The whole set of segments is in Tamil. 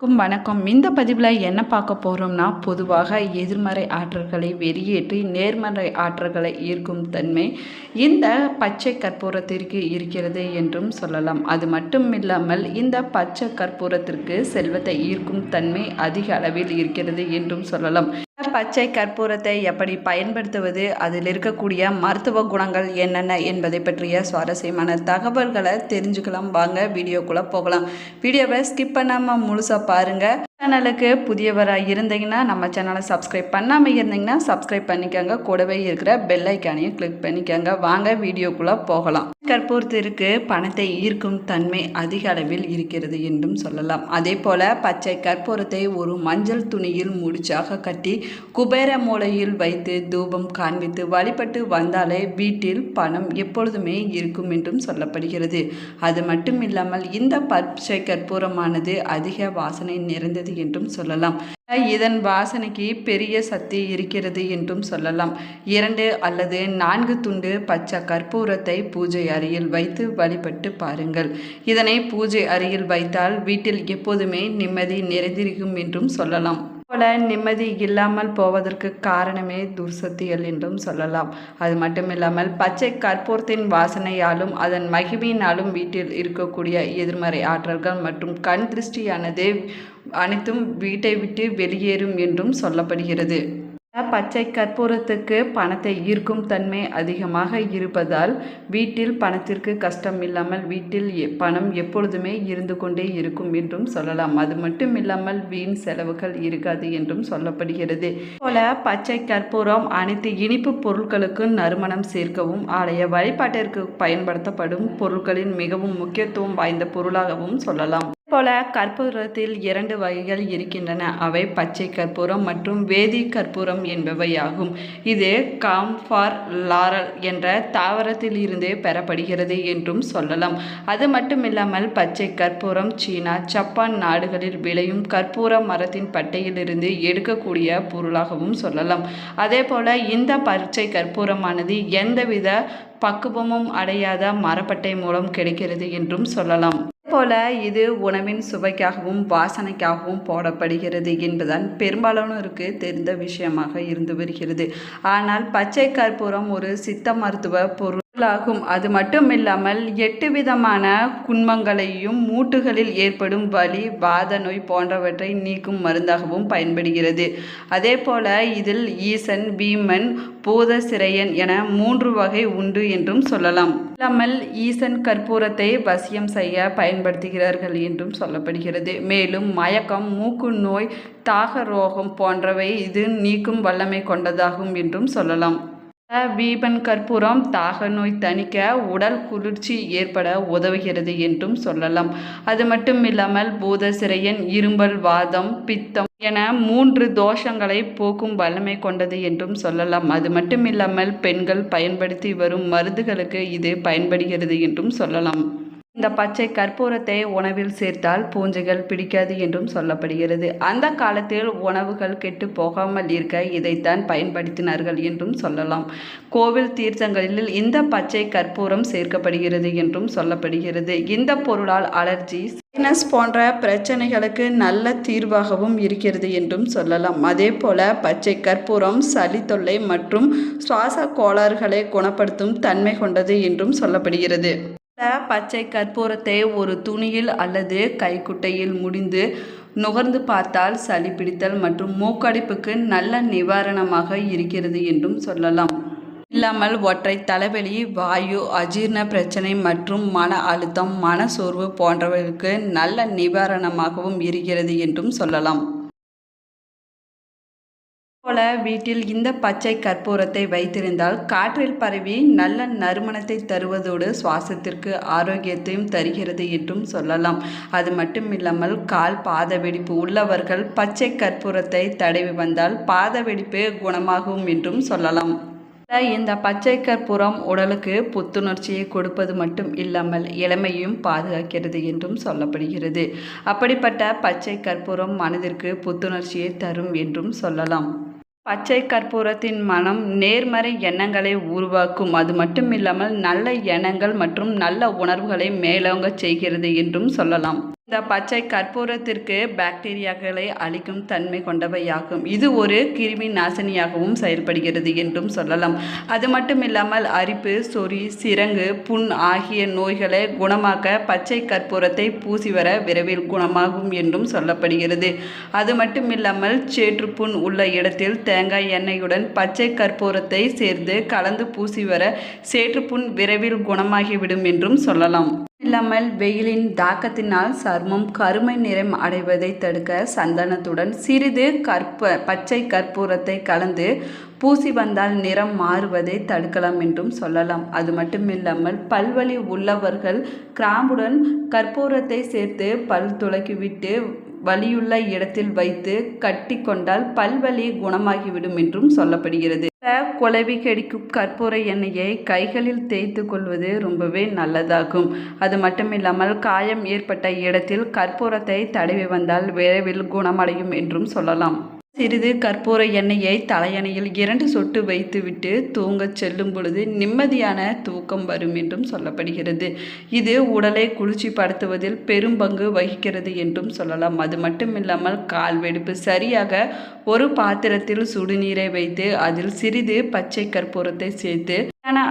வணக்கம். இந்த பதிவில் என்ன பார்க்க போகிறோம்னா பொதுவாக எதிர்மறை ஆற்றல்களை வெளியேற்றி நேர்மறை ஆற்றல்களை ஈர்க்கும் தன்மை இந்த பச்சை கற்பூரத்திற்கு இருக்கிறது என்றும் சொல்லலாம். அது மட்டும் இல்லாமல் இந்த பச்சை கற்பூரத்திற்கு செல்வத்தை ஈர்க்கும் தன்மை அதிக அளவில் இருக்கிறது என்றும் சொல்லலாம். பச்சை கற்பூரத்தை எப்படி பயன்படுத்துவது? அதில் இருக்கக்கூடிய மருத்துவ குணங்கள் என்னென்ன என்பதை பற்றிய சுவாரஸ்யமான தகவல்களை தெரிஞ்சுக்கலாம். வாங்க வீடியோக்குள்ளே போகலாம். வீடியோவை ஸ்கிப் பண்ணாமல் முழுசாக பாருங்கள் சேனலுக்கு புதியவராக இருந்தீங்கன்னா நம்ம சேனலை சப்ஸ்கிரைப் பண்ணாமல் இருந்தீங்கன்னா சப்ஸ்கிரைப் பண்ணிக்கோங்க. கூடவே இருக்கிற பெல் ஐக்கானையும் கிளிக் பண்ணிக்கோங்க. வாங்க வீடியோக்குள்ளே போகலாம். கற்பூரத்திற்கு பணத்தை ஈர்க்கும் தன்மை அதிக அளவில் இருக்கிறது என்றும் சொல்லலாம். அதே போல பச்சை கற்பூரத்தை ஒரு மஞ்சள் துணியில் முடிச்சாக கட்டி குபேர மூலையில் வைத்து தூபம் காண்பித்து வழிபட்டு வந்தாலே வீட்டில் பணம் எப்பொழுதுமே இருக்கும் என்றும் சொல்லப்படுகிறது. அது மட்டும் இல்லாமல் இந்த பச்சை கற்பூரமானது அதிக வாசனை நிறைந்தது என்றும் சொல்லலாம். இதன் வாசனைக்கு பெரிய சக்தி இருக்கிறது என்றும் சொல்லலாம். இரண்டு அல்லது நான்கு துண்டு பச்சை கற்பூரத்தை பூஜை அறையில் வைத்து வழிபட்டு பாருங்கள். இதனை பூஜை அறையில் வைத்தால் வீட்டில் எப்போதுமே நிம்மதி நிறைந்திருக்கும் என்றும் சொல்லலாம். போல நிம்மதி இல்லாமல் போவதற்கு காரணமே துர்சக்திகள் என்றும் சொல்லலாம். அது மட்டும் இல்லாமல் பச்சை கற்பூரத்தின் வாசனையாலும் அதன் மகிமையினாலும் வீட்டில் இருக்கக்கூடிய எதிர்மறை ஆற்றல்கள் மற்றும் கண் திருஷ்டியானது அனைத்தும் வீட்டை விட்டு வெளியேறும் என்றும் சொல்லப்படுகிறது. பச்சை கற்பூரத்துக்கு பணத்தை ஈர்க்கும் தன்மை அதிகமாக இருப்பதால் வீட்டில் பணத்திற்கு கஷ்டம் இல்லாமல் வீட்டில் எ- பணம் எப்பொழுதுமே இருந்து கொண்டே இருக்கும் என்றும் சொல்லலாம். அது மட்டும் இல்லாமல் வீண் செலவுகள் இருக்காது என்றும் சொல்லப்படுகிறது. போல பச்சை கற்பூரம் அனைத்து இனிப்பு பொருட்களுக்கும் நறுமணம் சேர்க்கவும் ஆலய வழிபாட்டிற்கு பயன்படுத்தப்படும் பொருட்களின் மிகவும் முக்கியத்துவம் வாய்ந்த பொருளாகவும் சொல்லலாம். போல கற்பூரத்தில் இரண்டு வகைகள் இருக்கின்றன. அவை பச்சை கற்பூரம் மற்றும் வேதி கற்பூரம் என்பவையாகும். இது காம்ஃபார் லாரல் என்ற தாவரத்தில் இருந்தே பெறப்படுகிறது என்றும் சொல்லலாம். அது மட்டுமில்லாமல் பச்சை கற்பூரம் சீனா ஜப்பான் நாடுகளில் விளையும் கற்பூர மரத்தின் பட்டையிலிருந்து எடுக்கக்கூடிய பொருளாகவும் சொல்லலாம். அதே போல இந்த பச்சை கற்பூரமானது எந்தவித பக்குவமும் அடையாத மரப்பட்டை மூலம் கிடைக்கிறது என்றும் சொல்லலாம். போல இது உணவின் சுவைக்காகவும் வாசனைக்காகவும் போடப்படுகிறது என்பதுதான் பெரும்பாலானோருக்கு தெரிந்த விஷயமாக இருந்து வருகிறது. ஆனால் பச்சை கற்பூரம் ஒரு சித்த மருத்துவ பொருள் ஆகும் அது மட்டுமில்லாமல் எட்டு விதமான குன்மங்களையும் மூட்டுகளில் ஏற்படும் வலி வாத நோய் போன்றவற்றை நீக்கும் மருந்தாகவும் பயன்படுகிறது. அதே போல இதில் ஈசன் பீமன் பூத சிறையன் என மூன்று வகை உண்டு என்றும் சொல்லலாம். இல்லாமல் ஈசன் கற்பூரத்தை வசியம் செய்ய பயன்படுத்துகிறார்கள் என்றும் சொல்லப்படுகிறது. மேலும் மயக்கம் மூக்கு நோய் தாக ரோகம் போன்றவை இது நீக்கும் வல்லமை கொண்டதாகும் என்றும் சொல்லலாம். வீபன் கற்பூரம் தாக நோய் தணிக்க உடல் குளிர்ச்சி ஏற்பட உதவுகிறது என்றும் சொல்லலாம். அது மட்டும் இல்லாமல் பூத சிறையன் இரும்பல் வாதம் பித்தம் என மூன்று தோஷங்களை போக்கும் வல்லமை கொண்டது என்றும் சொல்லலாம். அது மட்டும் இல்லாமல் பெண்கள் பயன்படுத்தி வரும் மருந்துகளுக்கு இது பயன்படுகிறது என்றும் சொல்லலாம். இந்த பச்சை கற்பூரத்தை உணவில் சேர்த்தால் பூஞ்சைகள் பிடிக்காது என்றும் சொல்லப்படுகிறது. அந்த காலத்தில் உணவுகள் கெட்டு போகாமல் இருக்க இதைத்தான் பயன்படுத்தினார்கள் என்றும் சொல்லலாம். கோவில் தீர்த்தங்களில் இந்த பச்சை கற்பூரம் சேர்க்கப்படுகிறது என்றும் சொல்லப்படுகிறது. இந்த பொருளால் அலர்ஜி சைனஸ் போன்ற பிரச்சனைகளுக்கு நல்ல தீர்வாகவும் இருக்கிறது என்றும் சொல்லலாம். அதே போல பச்சை கற்பூரம் சளி தொல்லை மற்றும் சுவாச கோளாறுகளை குணப்படுத்தும் தன்மை கொண்டது என்றும் சொல்லப்படுகிறது. பச்சை கற்பூரத்தை ஒரு துணியில் அல்லது கைக்குட்டையில் முடிந்து நுகர்ந்து பார்த்தால் சளி பிடித்தல் மற்றும் மூக்கடைப்புக்கு நல்ல நிவாரணமாக இருக்கிறது என்றும் சொல்லலாம். இல்லாமல் ஒற்றை தலைவலி வாயு அஜீரண பிரச்சனை மற்றும் மன அழுத்தம் மனசோர்வு போன்றவர்களுக்கு நல்ல நிவாரணமாகவும் இருக்கிறது என்றும் சொல்லலாம். போல வீட்டில் இந்த பச்சை கற்பூரத்தை வைத்திருந்தால் காற்றில் பரவி நல்ல நறுமணத்தை தருவதோடு சுவாசத்திற்கு ஆரோக்கியத்தையும் தருகிறது என்றும் சொல்லலாம். அது மட்டும் இல்லாமல் கால் பாத வெடிப்பு உள்ளவர்கள் பச்சை கற்பூரத்தை தடவி வந்தால் பாத வெடிப்பு குணமாகும் என்றும் சொல்லலாம். இந்த பச்சை கற்பூரம் உடலுக்கு புத்துணர்ச்சியை கொடுப்பது மட்டும் இல்லாமல் இளமையும் பாதுகாக்கிறது என்றும் சொல்லப்படுகிறது. அப்படிப்பட்ட பச்சை கற்பூரம் மனதிற்கு புத்துணர்ச்சியை தரும் என்றும் சொல்லலாம். பச்சை கற்பூரத்தின் மனம் நேர்மறை எண்ணங்களை உருவாக்கும். அது மட்டும் இல்லாமல் நல்ல எண்ணங்கள் மற்றும் நல்ல உணர்வுகளை மேலோங்க செய்கிறது என்றும் சொல்லலாம். இந்த பச்சை கற்பூரத்திற்கு பாக்டீரியாக்களை அழிக்கும் தன்மை கொண்டவையாகும். இது ஒரு கிருமி நாசினியாகவும் செயல்படுகிறது என்றும் சொல்லலாம். அது மட்டும் இல்லாமல் அரிப்பு சொறி சிரங்கு புண் ஆகிய நோய்களை குணமாக்க பச்சை கற்பூரத்தை பூசி வர விரைவில் குணமாகும் என்றும் சொல்லப்படுகிறது. அது மட்டும் இல்லாமல் சேற்றுப்புண் உள்ள இடத்தில் தேங்காய் எண்ணெயுடன் பச்சை கற்பூரத்தை சேர்ந்து கலந்து பூசி வர சேற்றுப்புண் விரைவில் குணமாகிவிடும் என்றும் சொல்லலாம். இல்லாமல் வெயிலின் தாக்கத்தினால் சர்மம் கருமை நிறம் அடைவதை தடுக்க சந்தனத்துடன் சிறிது கற்ப பச்சை கற்பூரத்தை கலந்து பூசி வந்தால் நிறம் மாறுவதை தடுக்கலாம் என்றும் சொல்லலாம். அது மட்டும் இல்லாமல் பல்வலி உள்ளவர்கள் கிராம்புடன் கற்பூரத்தை சேர்த்து பல் துளக்கிவிட்டு வலியுள்ள இடத்தில் வைத்து கட்டி கொண்டால் பல்வலி குணமாகிவிடும் என்றும் சொல்லப்படுகிறது. குழவி கடிக்கும் கற்பூர எண்ணெயை கைகளில் தேய்த்து கொள்வது ரொம்பவே நல்லதாகும். அது மட்டும் இல்லாமல் காயம் ஏற்பட்ட இடத்தில் கற்பூரத்தை தடவி வந்தால் விரைவில் குணமடையும் என்றும் சொல்லலாம். சிறிது கற்பூர எண்ணெயை தலையணையில் இரண்டு சொட்டு வைத்துவிட்டு தூங்கச் செல்லும் பொழுது நிம்மதியான தூக்கம் வரும் என்றும் சொல்லப்படுகிறது. இது உடலை குளிர்ச்சிப்படுத்துவதில் பெரும் பங்கு வகிக்கிறது என்றும் சொல்லலாம். அது மட்டும் இல்லாமல் கால் வெடிப்பு சரியாக ஒரு பாத்திரத்தில் சுடுநீரை வைத்து அதில் சிறிது பச்சை கற்பூரத்தை சேர்த்து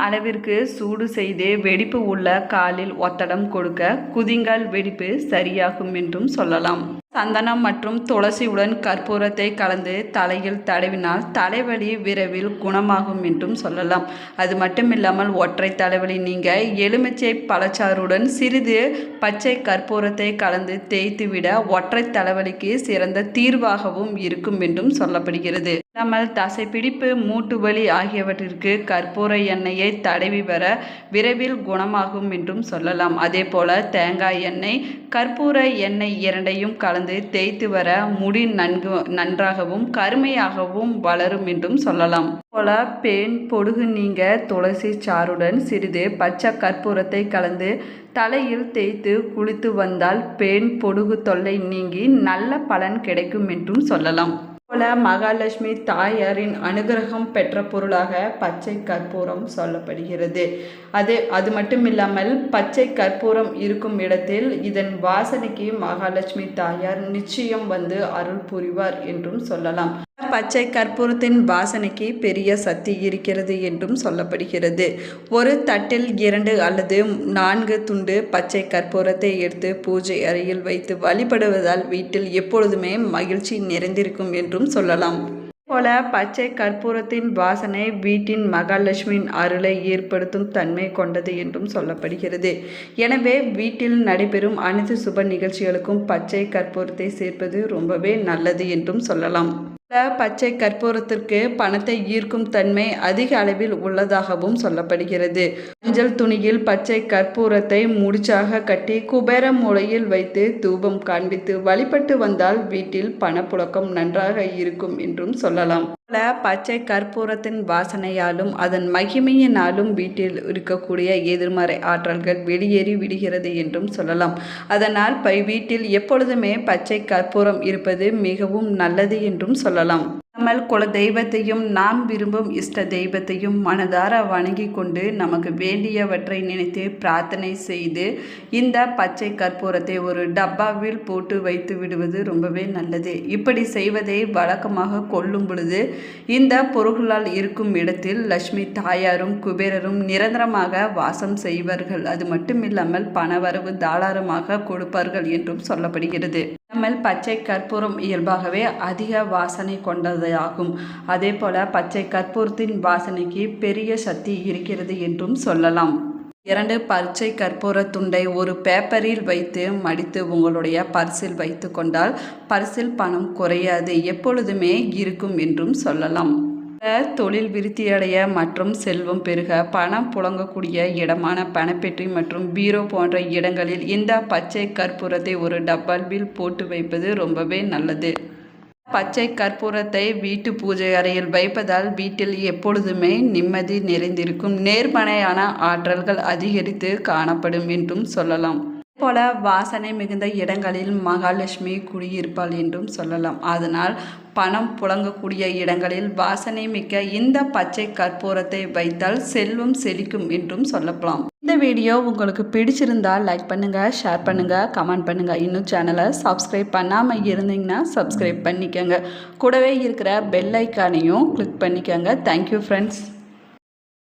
அளவிற்கு சூடு செய்து வெடிப்பு உள்ள காலில் ஒத்தடம் கொடுக்க குதிங்கால் வெடிப்பு சரியாகும் என்றும் சொல்லலாம். சந்தனம் மற்றும் துளசியுடன் கற்பூரத்தை கலந்து தலையில் தடவினால் தலைவலி விரைவில் குணமாகும் என்றும் சொல்லலாம். அது மட்டுமில்லாமல் ஒற்றை தலைவலி நீங்க எலுமிச்சை பழச்சாறுடன் சிறிது பச்சை கற்பூரத்தை கலந்து தேய்த்துவிட ஒற்றை தலைவலிக்கு சிறந்த தீர்வாகவும் இருக்கும் என்றும் சொல்லப்படுகிறது. நம்ம தசைப்பிடிப்பு மூட்டு வலி ஆகியவற்றிற்கு கற்பூர எண்ணெயை தடவி வர விரைவில் குணமாகும் என்றும் சொல்லலாம். அதே போல தேங்காய் எண்ணெய் கற்பூர எண்ணெய் இரண்டையும் கலந்து தேய்த்து வர முடி நன்கு நன்றாகவும் கருமையாகவும் வளரும் என்றும் சொல்லலாம். போல பேன் பொடுகு நீங்க துளசி சாறுடன் சிறிது பச்சை கற்பூரத்தை கலந்து தலையில் தேய்த்து குளித்து வந்தால் பேன் பொடுகு தொல்லை நீங்கி நல்ல பலன் கிடைக்கும் என்றும் சொல்லலாம். போல மகாலட்சுமி தாயாரின் அனுகிரகம் பெற்ற பொருளாக பச்சை கற்பூரம் சொல்லப்படுகிறது. அது அது மட்டும் இல்லாமல் பச்சை கற்பூரம் இருக்கும் இடத்தில் இதன் வாசனைக்கு மகாலட்சுமி தாயார் நிச்சயம் வந்து அருள் புரிவார் என்றும் சொல்லலாம். பச்சை கற்பூரத்தின் வாசனைக்கு பெரிய சக்தி இருக்கிறது என்றும் சொல்லப்படுகிறது. ஒரு தட்டில் இரண்டு அல்லது நான்கு துண்டு பச்சை கற்பூரத்தை எடுத்து பூஜை அறையில் வைத்து வழிபடுவதால் வீட்டில் எப்பொழுதுமே மகிழ்ச்சி நிறைந்திருக்கும் என்றும் சொல்லலாம். போல பச்சை கற்பூரத்தின் வாசனை வீட்டின் மகாலட்சுமியின் அருளை ஏற்படுத்தும் தன்மை கொண்டது என்றும் சொல்லப்படுகிறது. எனவே வீட்டில் நடைபெறும் அனைத்து சுப நிகழ்ச்சிகளுக்கும் பச்சை கற்பூரத்தை சேர்ப்பது ரொம்பவே நல்லது என்றும் சொல்லலாம். பச்சை கற்பூரத்திற்கு பணத்தை ஈர்க்கும் தன்மை அதிக அளவில் உள்ளதாகவும் சொல்லப்படுகிறது. மஞ்சள் துணியில் பச்சை கற்பூரத்தை முடிச்சாக கட்டி குபேர மூலையில் வைத்து தூபம் காண்பித்து வழிபட்டு வந்தால் வீட்டில் பணப்புழக்கம் நன்றாக இருக்கும் என்றும் சொல்லலாம். பச்சை கற்பூரத்தின் வாசனையாலும் அதன் மகிமையினாலும் வீட்டில் இருக்கக்கூடிய எதிர்மறை ஆற்றல்கள் வெளியேறி விடுகிறது என்றும் சொல்லலாம். அதனால் வீட்டில் எப்பொழுதுமே பச்சை கற்பூரம் இருப்பது மிகவும் நல்லது என்றும் சொல்லலாம். நம்ம குல தெய்வத்தையும் நாம் விரும்பும் இஷ்ட தெய்வத்தையும் மனதார வணங்கி கொண்டு நமக்கு வேண்டியவற்றை நினைத்து பிரார்த்தனை செய்து இந்த பச்சை கற்பூரத்தை ஒரு டப்பாவில் போட்டு வைத்து விடுவது ரொம்பவே நல்லது. இப்படி செய்வதை வழக்கமாக கொள்ளும் பொழுது இந்த பொருள்களால் இருக்கும் இடத்தில் லட்சுமி தாயாரும் குபேரரும் நிரந்தரமாக வாசம் செய்வார்கள். அது மட்டும் இல்லாமல் பணவரவு தாராளமாக கொடுப்பார்கள் என்றும் சொல்லப்படுகிறது. நம்ம பச்சை கற்பூரம் இயல்பாகவே அதிக வாசனை கொண்டதாகும். அதே போல பச்சை கற்பூரத்தின் வாசனைக்கு பெரிய சக்தி இருக்கிறது என்றும் சொல்லலாம். இரண்டு பச்சை கற்பூர துண்டை ஒரு பேப்பரில் வைத்து மடித்து உங்களுடைய பர்சில் வைத்து கொண்டால் பர்சில் பணம் குறையாது எப்பொழுதுமே இருக்கும் என்றும் சொல்லலாம். தொழில் விருத்தியடைய மற்றும் செல்வம் பெருக பணம் புழங்கக்கூடிய இடமான பணப்பெட்டி மற்றும் பீரோ போன்ற இடங்களில் இந்த பச்சை கற்பூரத்தை ஒரு டப்பால்பில் போட்டு வைப்பது ரொம்பவே நல்லது. பச்சை கற்பூரத்தை வீட்டு பூஜை அறையில் வைப்பதால் வீட்டில் எப்பொழுதுமே நிம்மதி நிறைந்திருக்கும். நேர்மறையான ஆற்றல்கள் அதிகரித்து காணப்படும் என்றும் சொல்லலாம். போல வாசனை மிகுந்த இடங்களில் மகாலட்சுமி குடியிருப்பாள் என்றும் சொல்லலாம். அதனால் பணம் புழங்கக்கூடிய இடங்களில் வாசனை மிக்க இந்த பச்சை கற்பூரத்தை வைத்தால் செல்வம் செழிக்கும் என்றும் சொல்லலாம் இந்த வீடியோ உங்களுக்கு பிடிச்சிருந்தா லைக் பண்ணுங்கள் ஷேர் பண்ணுங்கள் கமெண்ட் பண்ணுங்கள் இன்னும் சேனலை சப்ஸ்கிரைப் பண்ணாமல் இருந்தீங்கன்னா சப்ஸ்கிரைப் பண்ணிக்கோங்க. கூடவே இருக்கிற பெல் ஐக்கானையும் கிளிக் பண்ணிக்கோங்க. Thank you friends